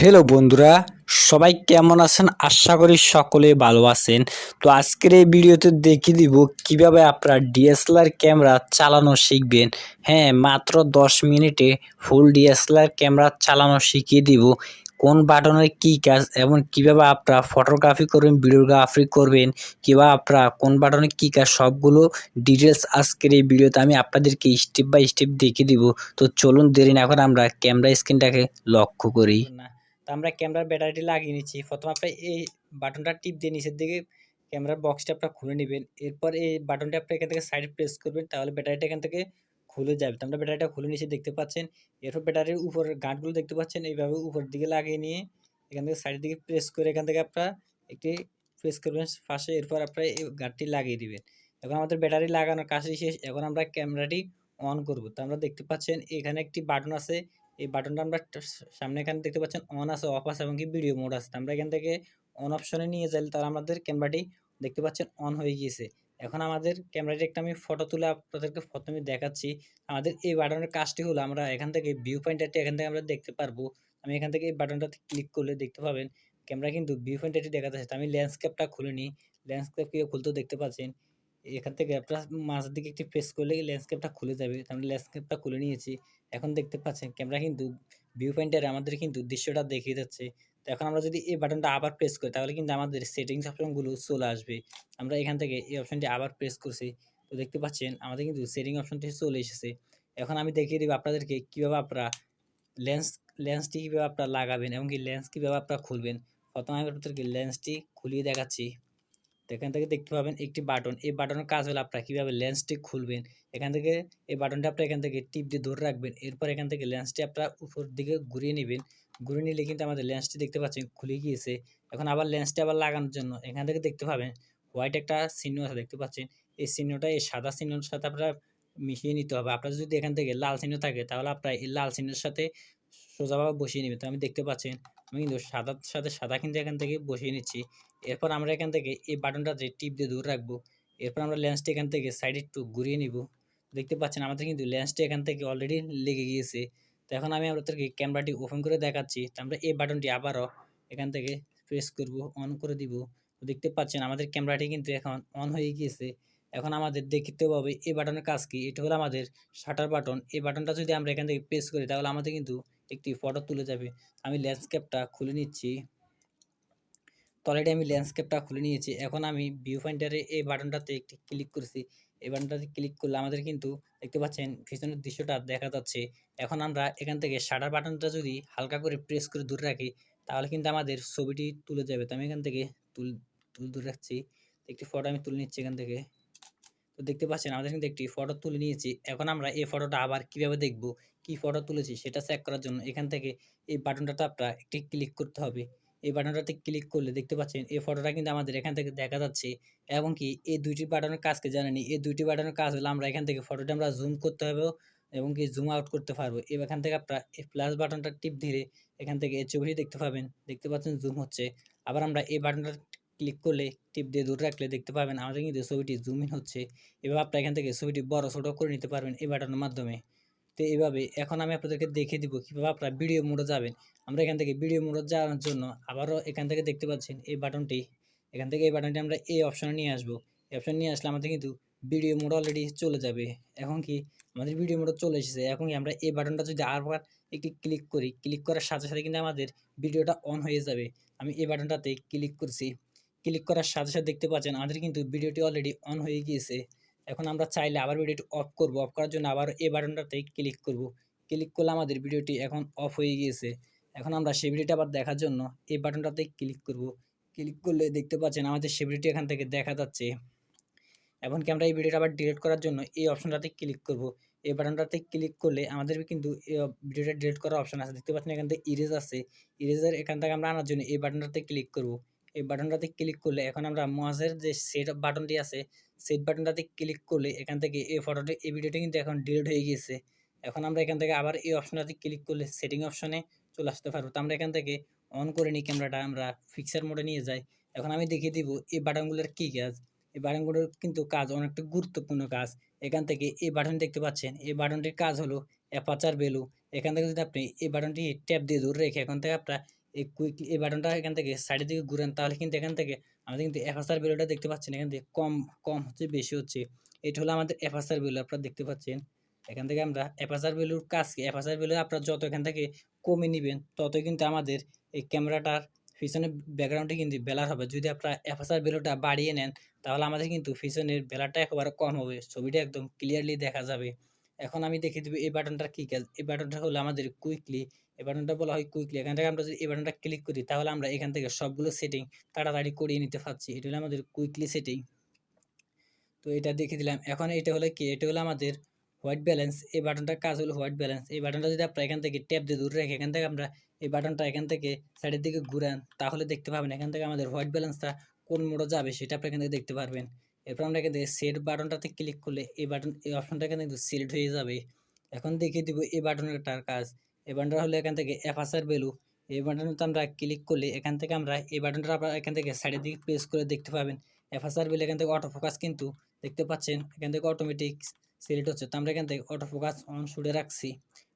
Hello বন্ধুরা, সবাই কেমন আছেন? আশা করি সকলে ভালো আছেন। তো আজকের এই ভিডিওতে দেখিয়ে দিব কীভাবে আপনারা ডিএসএলআর ক্যামেরা চালানো শিখবেন। হ্যাঁ মাত্র দশ মিনিটে ফুল ডিএসএলআর ক্যামেরা চালানো শিখিয়ে দিব। কোন বাটনের কি কাজ এবং কীভাবে আপনারা ফটোগ্রাফি করবেন ভিডিওগ্রাফি করবেন কিংবা আপনারা কোন বাটনে কি কাজ, সবগুলো ডিটেলস আজকের এই ভিডিওতে আমি আপনাদেরকে স্টেপ বাই স্টেপ দেখিয়ে দিব। তো চলুন দেরি না করে আমরা ক্যামেরা স্ক্রিনটাকে লক্ষ্য করি। তো আমরা ক্যামেরার ব্যাটারিটি লাগিয়ে নিচ্ছি। প্রথমে আপনার এই বাটনটা টিপ দিয়ে নিচের দিকে ক্যামেরার বক্সটা আপনার খুলে নেবেন। এরপর এই বাটনটা আপনি এখান থেকে সাইডে প্রেস করবেন, তাহলে ব্যাটারিটা এখান থেকে খুলে যাবে। তো আমরা ব্যাটারিটা খুলে নিচে দেখতে পাচ্ছেন, এরপর ব্যাটারির উপরের গাঁটগুলো দেখতে পাচ্ছেন, এইভাবে উপরের দিকে লাগিয়ে নিয়ে এখান থেকে সাইডের দিকে প্রেস করে এখান থেকে আপনার একটি প্রেস করবেন ফার্স্টে এরপর আপনার এই গাঁটটি লাগিয়ে দিবেন। এখন আমাদের ব্যাটারি লাগানোর কাজটি শেষ, এখন আমরা ক্যামেরাটি অন করব। তো আমরা দেখতে পাচ্ছেন, এখানে একটি বাটন আছে এই বাটনটা আমরা সামনে এখানে দেখতে পাচ্ছেন অন আছে অফ আছে এবং কি ভিডিও মোড আছে। আমরা এখান থেকে অন অপশনে নিয়ে যাই তাহলে আমাদের ক্যামেরাটি দেখতে পাচ্ছেন অন হয়ে গিয়েছে। এখন আমাদের ক্যামেরাটি একটা আমি ফটো তুলে আপনাদেরকে প্রথমে দেখাচ্ছি। আমাদের এই বাটনের কাজটি হলো আমরা এখান থেকে ভিউ পয়েন্টারটি এখান থেকে আমরা দেখতে পারব। আমি এখান থেকে এই বাটনটাতে ক্লিক করলে দেখতে পাবেন ক্যামেরা কিন্তু ভিউ পয়েন্টারটি দেখা যাচ্ছে তো আমি ল্যান্ডস্কেপটা খুলে নিই। ল্যান্ডস্কেপ খুলতেও দেখতে পাচ্ছেন। এখান থেকে আপনার মাঝের দিকে একটি প্রেস করলে ল্যান্ডস্কেপটা খুলে যাবে। তো আমি ল্যান্ডস্কেপটা খুলে নিয়েছি। এখন দেখতে পাচ্ছেন ক্যামেরা কিন্তু ভিউ পয়েন্টারে আমাদের কিন্তু দৃশ্যটা দেখিয়ে যাচ্ছে তো এখন আমরা যদি এই বাটনটা আবার প্রেস করি, তাহলে কিন্তু আমাদের সেটিংস অপশনগুলো চলে আসবে। আমরা এখান থেকে এই অপশনটি আবার প্রেস করছি। তো দেখতে পাচ্ছেন, আমাদের কিন্তু সেটিং অপশনটি চলে এসেছে। এখন আমি দেখিয়ে দেবো আপনাদেরকে কীভাবে আপনারা লেন্স লেন্সটি কীভাবে আপনারা লাগাবেন এবং কি লেন্স কীভাবে আপনারা খুলবেন। প্রথমে আমি আপনাদেরকে লেন্সটি খুলিয়ে দেখাচ্ছি। তো এখান থেকে দেখতে পাবেন একটি বাটন। এই বাটনের কাজ হলো আপনারা কীভাবে লেন্সটি খুলবেন। এখান থেকে এই বাটনটা আপনারা এখান থেকে টিপ দিয়ে ধরে রাখবেন। এরপর এখান থেকে লেন্সটি আপনারা উপর দিকে ঘুরিয়ে নেবেন। ঘুরিয়ে নিলে কিন্তু আমাদের লেন্সটি দেখতে পাচ্ছেন খুলে গিয়েছে। এখন আবার লেন্সটি আবার লাগানোর জন্য এখান থেকে দেখতে পাবেন হোয়াইট একটা চিহ্ন আছে দেখতে পাচ্ছেন। এই চিহ্নটা এই সাদা চিহ্নর সাথে আপনারা মিশিয়ে নিতে হবে। আপনার যদি এখান থেকে লাল চিহ্ন থাকে তাহলে আপনারা এই লাল চিহ্নের সাথে সোজাভাবে বসিয়ে নেবেন। তো আমি দেখতে পাচ্ছেন আমি কিন্তু সাদার সাথে সাদা কিন্তু এখান থেকে বসিয়ে নিচ্ছি। এরপর আমরা এখান থেকে এই বাটনটাতে টিপ দিয়ে দূর রাখব, এরপর আমরা লেন্সটি এখান থেকে সাইডে একটু ঘুরিয়ে নিব। দেখতে পাচ্ছেন আমাদের কিন্তু লেন্সটি এখান থেকে অলরেডি লেগে গিয়েছে। তো এখন আমি আপনাদেরকে ক্যামেরাটি ওপেন করে দেখাচ্ছি। তো আমরা এই বাটনটি আবারও এখান থেকে প্রেস করব অন করে দিব। দেখতে পাচ্ছেন আমাদের ক্যামেরাটি কিন্তু এখন অন হয়ে গিয়েছে। এখন আমাদের দেখতে পাবে এই বাটনের কাজ কি? এটা হলো আমাদের শাটার বাটন এই বাটনটা যদি আমরা এখান থেকে প্রেস করি, তাহলে আমাদের কিন্তু একটি ফটো তুলে যাবে। আমি ল্যান্ডস্কেপটা খুলে নিচ্ছি। তো অলরেডি আমি ল্যান্ডস্কেপটা খুলে নিয়েছি। এখন আমি ভিউ পয়েন্টারে এই বাটনটাতে একটি ক্লিক করেছি। এই বাটনটাতে ক্লিক করলে আমাদের কিন্তু দেখতে পাচ্ছেন পিছনের দৃশ্যটা দেখা যাচ্ছে। এখন আমরা এখান থেকে শাটার বাটনটা যদি হালকা করে প্রেস করে দূরে রাখি, তাহলে কিন্তু আমাদের ছবিটি তুলে যাবে। তো আমি এখান থেকে তুল তুল দূরে রাখছি। একটি ফটো আমি তুলে নিচ্ছি এখান থেকে। তো দেখতে পাচ্ছেন, আমাদের কিন্তু একটি ফটো তুলে নিয়েছি। এখন আমরা এই ফটোটা আবার কীভাবে দেখব? কি ফটো তুলেছি? সেটা চেক করার জন্য এখান থেকে এই বাটনটাতে আপনার একটি ক্লিক করতে হবে। এই বাটনটাতে ক্লিক করলে দেখতে পাচ্ছেন, এই ফটোটা কিন্তু আমাদের এখান থেকে দেখা যাচ্ছে। এবং কি, এই দুইটি বাটনের কাজকে জানেনি এই দুইটি বাটনের কাজ হলে আমরা এখান থেকে ফটোটা আমরা জুম করতে হবে এবং কি জুম আউট করতে পারব। এখান থেকে আপনার এই প্লাস বাটনটা টিপ ধীরে এখান থেকে এই ছবিটি দেখতে পাবেন। দেখতে পাচ্ছেন জুম হচ্ছে। আবার আমরা এই বাটনটা ক্লিক করলে টিপ দিয়ে দূরে রাখলে দেখতে পাবেন আমাদের কিন্তু ছবিটি জুম ইন হচ্ছে। এভাবে আপনারা এখান থেকে ছবিটি বড়, ছোটো করে নিতে পারবেন এই বাটনের মাধ্যমে। তো এইভাবে এখন আমি আপনাদেরকে দেখিয়ে দিব কীভাবে আপনারা ভিডিও মোডে যাবেন। আমরা এখান থেকে ভিডিও মোডে যাওয়ার জন্য আবারও এখান থেকে দেখতে পাচ্ছেন এই বাটনটি। এখান থেকে এই বাটনটি আমরা এই অপশনে নিয়ে আসব। এই অপশন নিয়ে আসলে আমাদের কিন্তু ভিডিও মোড অলরেডি চলে যাবে। এখন কি আমাদের ভিডিও মোড চলে এসেছে। এখন কি আমরা এই বাটনটা যদি আবার একটি ক্লিক করি ক্লিক করার সাথে সাথে কিন্তু আমাদের ভিডিওটা অন হয়ে যাবে। আমি এই বাটনটাতে ক্লিক করছি। ক্লিক করার সাথে সাথে দেখতে পাচ্ছেন আমাদের কিন্তু ভিডিওটি অলরেডি অন হয়ে গিয়েছে। এখন আমরা চাইলে আবার ভিডিওটি অফ করব। অফ করার জন্য আবার এই বাটনটাতে ক্লিক করব। ক্লিক করলে আমাদের ভিডিওটি এখন অফ হয়ে গিয়েছে। এখন আমরা সেই ভিডিওটি আবার দেখার জন্য এই বাটনটাতে ক্লিক করব। ক্লিক করলে দেখতে পাচ্ছেন আমাদের সেই ভিডিওটি এখান থেকে দেখা যাচ্ছে। এমনকি আমরা এই ভিডিওটা আবার ডিলিট করার জন্য এই অপশনটাতে ক্লিক করব। এই বাটনটাতে ক্লিক করলে আমাদের কিন্তু ভিডিওটা ডিলিট করার অপশন আছে। দেখতে পাচ্ছেন এখান থেকে ইরেজ আছে। ইরেজার এখান থেকে আমরা আনার জন্য এই বাটনটাতে ক্লিক করব। এই বাটনটাতে ক্লিক করলে এখন আমরা মজের যে সেট বাটনটি আছে সেট বাটনটাতে ক্লিক করলে এখান থেকে এই ফটোটি এই ভিডিওটি কিন্তু এখন ডিলিট হয়ে গিয়েছে। এখন আমরা এখান থেকে আবার এই অপশনটাতে ক্লিক করলে সেটিং অপশনে চলে আসতে পারব। তো আমরা এখান থেকে অন করে নিই ক্যামেরাটা আমরা ফিক্সার মোডে নিয়ে যাই। এখন আমি দেখিয়ে দিব এই বাটনগুলোর কী কাজ। এই বাটনগুলোর কিন্তু কাজ অনেকটা গুরুত্বপূর্ণ কাজ। এখান থেকে এই বাটন দেখতে পাচ্ছেন, এই বাটনটির কাজ হলো অ্যাপাচার ভ্যালু এখান থেকে যদি আপনি এই বাটনটি ট্যাপ দিয়ে ধরে রেখে, এখান থেকে আপনার এই কুইক এই বাটনটা এখান থেকে সাইডের দিকে ঘুরেন, তাহলে কিন্তু এখান থেকে আমাদের কিন্তু এফাসার ভ্যালুটা দেখতে পাচ্ছেন, এখান থেকে কম কম হচ্ছে, বেশি হচ্ছে। এটা হলো আমাদের এফাসার ভ্যালু আপনারা দেখতে পাচ্ছেন। এখান থেকে আমরা এফাসার ভ্যালুর কাজ কি? এফাসার ভ্যালু আপনারা যত এখান থেকে কমে নেবেন, ততই কিন্তু আমাদের এই ক্যামেরাটার পিছনের ব্যাকগ্রাউন্ডে কিন্তু বেলার হবে। যদি আপনারা এফাসার ভ্যালুটা বাড়িয়ে নেন, তাহলে আমাদের কিন্তু পিছনের বেলারটা একেবারে কম হবে। ছবিটা একদম ক্লিয়ারলি দেখা যাবে। এখন আমি দেখিয়ে দেবো এই বাটনটার কী কাজ? এই বাটনটা হলো আমাদের কুইকলি এই বাটনটা বলা হয় কুইকলি এখান থেকে আমরা যদি এই বাটনটা ক্লিক করি, তাহলে আমরা এখান থেকে সবগুলো সেটিং তাড়াতাড়ি করিয়ে নিতে পারছি। এটা হলো আমাদের কুইকলি সেটিং তো এটা দেখিয়ে দিলাম। এখন এটা হলো কি? এটা হলো আমাদের হোয়াইট ব্যালেন্স এই বাটনটার কাজ হলো হোয়াইট ব্যালেন্স এই বাটনটা যদি আপনারা এখান থেকে ট্যাপ দিয়ে দূরে রেখে এখান থেকে আমরা এই বাটনটা এখান থেকে সাইডের দিকে ঘুরান, তাহলে দেখতে পাবেন এখান থেকে আমাদের হোয়াইট ব্যালেন্সটা কোন মোড়ে যাবে সেটা আপনি এখান থেকে দেখতে পারবেন। এরপর আমরা এখান থেকে সেট বাটনটাতে ক্লিক করলে এই বাটন, এই অপশনটা এখানে কিন্তু সিলেক্ট হয়ে যাবে। এখন দেখিয়ে দিব এই বাটনটার কাজ। এই বাটনটা হলো এখান থেকে এফাসার ভ্যালু এই বাটনটা আমরা ক্লিক করলে এখান থেকে আমরা এই বাটনটা আপনারা এখান থেকে সাইডের দিকে প্রেস করে দেখতে পাবেন এফাসার ভ্যালু এখান থেকে অটো ফোকাস কিন্তু দেখতে পাচ্ছেন এখান থেকে অটোমেটিক সিলেক্ট হচ্ছে তো আমরা এখান থেকে অটো ফোকাস অন শুটে রাখছি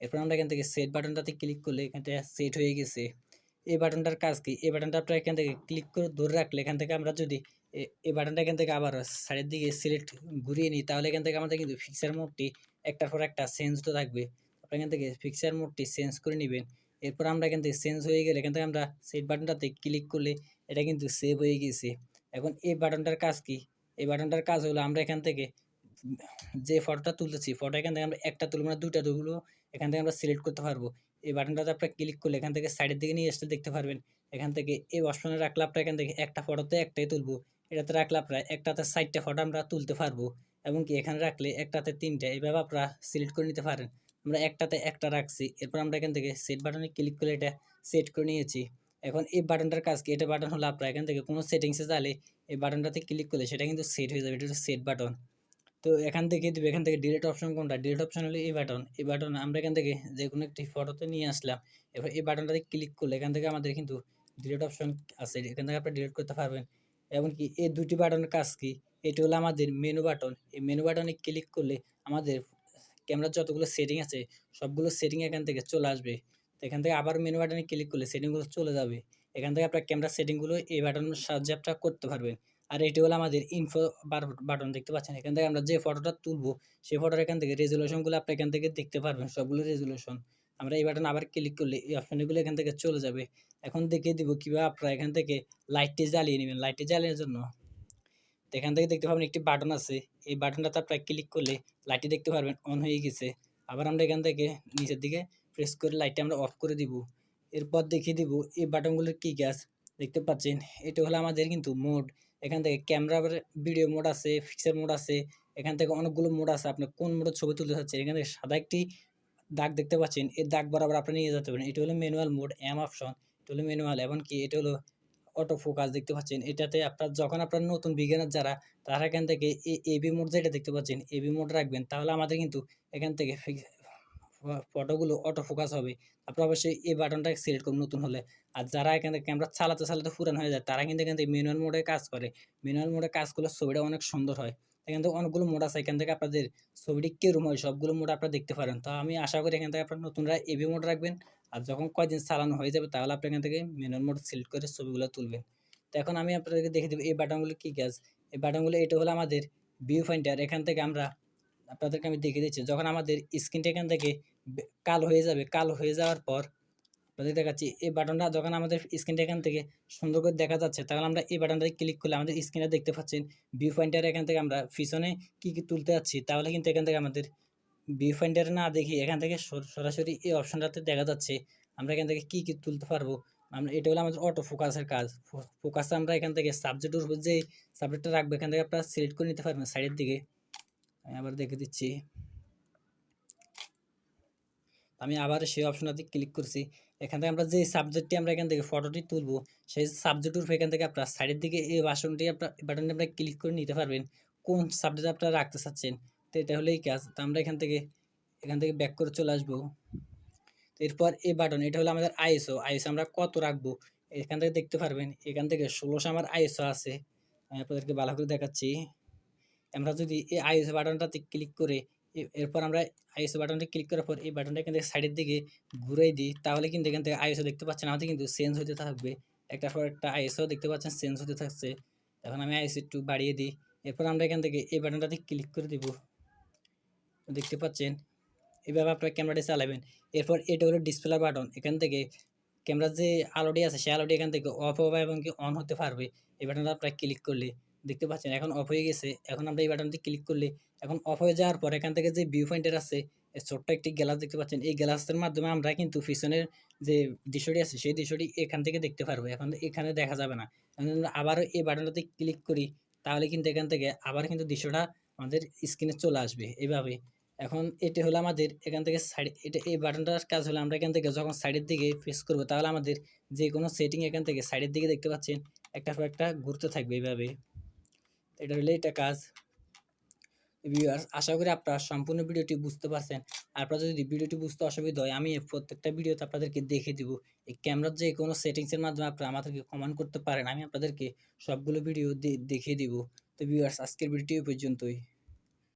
এরপর আমরা এখান থেকে সেট বাটনটাতে ক্লিক করলে এখান থেকে সেট হয়ে গেছে এই বাটনটার কাজ কি এই বাটনটা আপনারা এখান থেকে ক্লিক করে ধরে রাখলে এখান থেকে আমরা যদি এই বাটনটা এখান থেকে আবার সাইডের দিকে সিলেক্ট ঘুরিয়ে নিই তাহলে এখান থেকে আমাদের কিন্তু ফিক্সার মোডটি একটার পর একটা চেঞ্জ তো থাকবে আপনারা এখান থেকে ফিক্সার মোডটি চেঞ্জ করে নেবেন। এরপর আমরা এখান থেকে চেঞ্জ হয়ে গেলে এখান থেকে আমরা সেট বাটনটাতে ক্লিক করলে এটা কিন্তু সেভ হয়ে গেছে। এখন এই বাটনটার কাজ কি? এই বাটনটার কাজ হলো আমরা এখান থেকে যে ফটোটা তুলতেছি ফটো এখান থেকে আমরা একটা তুলবো না, দুইটা তুলবো এখান থেকে আমরা সিলেক্ট করতে পারব। এই বাটনটাতে আপনার ক্লিক করলে এখান থেকে সাইডের দিকে নিয়ে আসতে দেখতে পারবেন। এখান থেকে এই অপশনে রাখলে আপনার এখান থেকে একটা ফটোতে একটাই তুলবো। এটাতে রাখলে আপনার একটাতে সাইডটা ফটো আমরা তুলতে পারব। এবং কি এখানে রাখলে একটাতে তিনটা, এইভাবে আপনারা সিলেক্ট করে নিতে পারেন। আমরা একটাতে একটা রাখছি, এরপর আমরা এখান থেকে সেট বাটনে ক্লিক করে এটা সেট করে নিয়েছি। এখন এই বাটনটার কাজ কি? এটা বাটন হলো আপনার এখান থেকে কোনো সেটিংসে যালে এই বাটনটাতে ক্লিক করলে সেটা কিন্তু সেট হয়ে যাবে, এটা সেট বাটন তো এখান থেকে দেবে, এখান থেকে ডিলিট অপশন কোনটা? ডিলিট অপশন হলো এই বাটন এই বাটন আমরা এখান থেকে যে কোনো একটি ফটোতে নিয়ে আসলাম এবার এই বাটনটাতে ক্লিক করলে এখান থেকে আমাদের কিন্তু ডিলিট অপশন আছে, এখান থেকে আপনি ডিলিট করতে পারবেন। এমনকি এই দুটি বাটনের কাজ কি? এটি হলো আমাদের মেনু বাটন এই মেনু বাটনে ক্লিক করলে আমাদের ক্যামেরার যতগুলো সেটিং আছে, সবগুলো সেটিং এখান থেকে চলে আসবে। এখান থেকে আবার মেনু বাটনে ক্লিক করলে সেটিংগুলো চলে যাবে। এখান থেকে আপনার ক্যামেরার সেটিংগুলো এই বাটনের সাহায্যে আপনারা করতে পারবেন। আর এটি হলো আমাদের ইনফো বার বাটন দেখতে পাচ্ছেন। এখান থেকে আমরা যে ফটোটা তুলবো, সেই ফটোর এখান থেকে রেজুলেশনগুলো আপনি এখান থেকে দেখতে পারবেন, সবগুলো রেজুলেশন আমরা এই বাটন আবার ক্লিক করলে এই অপশনগুলো এখান থেকে চলে যাবে। এখন দেখিয়ে দিব কীভাবে আপনারা এখান থেকে লাইটটি জ্বালিয়ে নেবেন। লাইটটি জ্বালানোর জন্য এখান থেকে দেখতে পাবেন একটি বাটন আছে। এই বাটনটাতে আপনারা ক্লিক করলে লাইটটি দেখতে পারবেন অন হয়ে গেছে। আবার আমরা এখান থেকে নিচের দিকে প্রেস করে লাইটটি আমরা অফ করে দিব। এরপর দেখিয়ে দিব এই বাটনগুলোর কী গ্যাস দেখতে পাচ্ছেন, এটা হলো আমাদের কিন্তু মোড এখান থেকে ক্যামেরা ভিডিও মোড আছে ফিক্সার মোড আছে। এখান থেকে অনেকগুলো মোড আছে। আপনি কোন মোডের ছবি তুলতে চাচ্ছেন? এখান থেকে সাদা একটি দাগ দেখতে পাচ্ছেন। এই দাগ বরাবর আপনি নিয়ে যেতে পারেন। এটা হলো ম্যানুয়াল মোড এম অপশন এটা হলো ম্যানুয়াল এমনকি এটা হলো অটো ফোকাস দেখতে পাচ্ছেন। এটাতে আপনার যখন আপনার নতুন বিজ্ঞানের যারা, তারা এখান থেকে এবি মোড যেটা দেখতে পাচ্ছেন এবি মোড রাখবেন, তাহলে আমাদের কিন্তু এখান থেকে ফটোগুলো অটো ফোকাস হবে। আপনার অবশ্যই এই বাটনটা সিলেক্ট করুন নতুন হলে। আর যারা এখান থেকে ক্যামেরা চালাতে চালাতে পুরান হয়ে যায়, তারা কিন্তু এখান থেকে ম্যানুয়াল মোডে কাজ করে। ম্যানুয়াল মোডে কাজ করলে ছবিটা অনেক সুন্দর হয়। এখান থেকে অনেকগুলো মোড আছে, এখান থেকে আপনাদের ছবিটি কীরকম হয়, সবগুলো মোড আপনারা দেখতে পারেন। তো আমি আশা করি এখান থেকে আপনার নতুনরা এবি মোড রাখবেন, আর যখন কয়দিন চালানো হয়ে যাবে তাহলে আপনি এখান থেকে ম্যানুয়াল মোড সিলেক্ট করে ছবিগুলো তুলবেন। তো এখন আমি আপনাদেরকে দেখে দেবো এই বাটনগুলো কী কাজ এই বাটনগুলো এটা হলো আমাদের ভিউ ফাইন্ডার এখান থেকে আমরা আপনাদেরকে আমি দেখে দিচ্ছি, যখন আমাদের স্ক্রিনটা এখান থেকে কালো হয়ে যাবে, কালো হয়ে যাওয়ার পর আপনাদের দেখাচ্ছি, এই বাটনটা যখন আমাদের স্ক্রিনটা এখান থেকে সুন্দর করে দেখা যাচ্ছে তখন আমরা এই বাটনটাতে ক্লিক করলে আমাদের স্ক্রিনটা দেখতে পাচ্ছেন। ভিউ পয়েন্টার এখান থেকে আমরা পিছনে কী কী তুলতে যাচ্ছি, তাহলে কিন্তু এখান থেকে আমাদের ভিউ পয়েন্টার না দেখি, এখান থেকে সর- সরাসরি এই অপশনটাতে দেখা যাচ্ছে, আমরা এখান থেকে কী কী তুলতে পারব। আমরা, এটা হলো আমাদের অটো ফোকাসের কাজ ফোকাস আমরা এখান থেকে সাবজেক্টের উপর যে সাবজেক্টটা রাখব, এখান থেকে আপনারা সিলেক্ট করে নিতে পারবেন সাইডের দিকে। আমি আবার দেখে দিচ্ছি। আমি আবার সেই অপশনটাতে ক্লিক করছি। এখান থেকে আমরা যে সাবজেক্টটি আমরা এখান থেকে ফটোটি তুলবো, সেই সাবজেক্টের উপর এখান থেকে আপনার সাইডের দিকে এই বাসনটি আপনার বাটনটি আপনার ক্লিক করে নিতে পারবেন, কোন সাবজেক্ট আপনারা রাখতে চাচ্ছেন। তো এটা হলেই কাজ। তো আমরা এখান থেকে এখান থেকে ব্যাক করে চলে আসব। এরপর এই বাটন এটা হলো আমাদের আইএসও আইএসও আমরা কত রাখব? এখান থেকে দেখতে পারবেন, এখান থেকে ষোলোশো আমার আইএসও আছে। আমি আপনাদেরকে ভালো করে দেখাচ্ছি। আমরা যদি এই আইএস বাটনটাতে ক্লিক করে এরপর আমরা আইএসও বাটনটি ক্লিক করার পর এই বাটনটা কিন্তু সাইডের দিকে ঘুরাই দিই, তাহলে কিন্তু এখান থেকে আইএসও দেখতে পাচ্ছেন, আমাদের কিন্তু চেঞ্জ হতে থাকবে। একটার পর একটা আইএসও দেখতে পাচ্ছেন চেঞ্জ হতে থাকছে। এখন আমি আইএস একটু বাড়িয়ে দিই। এরপর আমরা এখান থেকে এই বাটনটাতে ক্লিক করে দিব। দেখতে পাচ্ছেন? এভাবে আপনার ক্যামেরাটি চালাবেন। এরপর এটা হলো ডিসপ্লে বাটন এখান থেকে ক্যামেরার যে আলোটি আছে, সেই আলোটি এখান থেকে অফ হবে এবং কি অন হতে পারবে। এই বাটনটা আপনার ক্লিক করলে। দেখতে পাচ্ছেন, এখন অফ হয়ে গেছে। এখন আমরা এই বাটনটি ক্লিক করলে এখন অফ হয়ে যাওয়ার পর এখান থেকে যে ভিউ পয়েন্টার আছে ছোট্ট একটি গ্লাস দেখতে পাচ্ছেন। এই গ্লাসের মাধ্যমে আমরা কিন্তু পিছনের যে দৃশ্যটি আছে, সেই দৃশ্যটি এখান থেকে দেখতে পারব। এখন এখানে দেখা যাবে না। আবারও এই বাটনটাতে ক্লিক করি, তাহলে কিন্তু এখান থেকে আবার কিন্তু দৃশ্যটা আমাদের স্ক্রিনে চলে আসবে। এইভাবে এখন এটি হলো আমাদের এখান থেকে সাইড এটা এই বাটনটার কাজ হলো আমরা এখান থেকে যখন সাইডের দিকে প্রেস করব, তাহলে আমাদের যে কোনো সেটিং এখান থেকে সাইডের দিকে দেখতে পাচ্ছেন একটার পর একটা ঘুরতে থাকবে এইভাবে এটা হলে এটা কাজ। ভিউয়ার্স আশা করি আপনারা সম্পূর্ণ ভিডিওটি বুঝতে পারছেন। আপনারা যদি ভিডিওটি বুঝতে অসুবিধা হয়, আমি প্রত্যেকটা ভিডিওতে আপনাদেরকে দেখে দিব। এই ক্যামেরার যে কোনো সেটিংসের মাধ্যমে আপনারা আমাদেরকে কমেন্ট করতে পারেন, আমি আপনাদেরকে সবগুলো ভিডিও দেখিয়ে দিব। তো ভিউয়ার্স আজকের ভিডিওটি পর্যন্তই।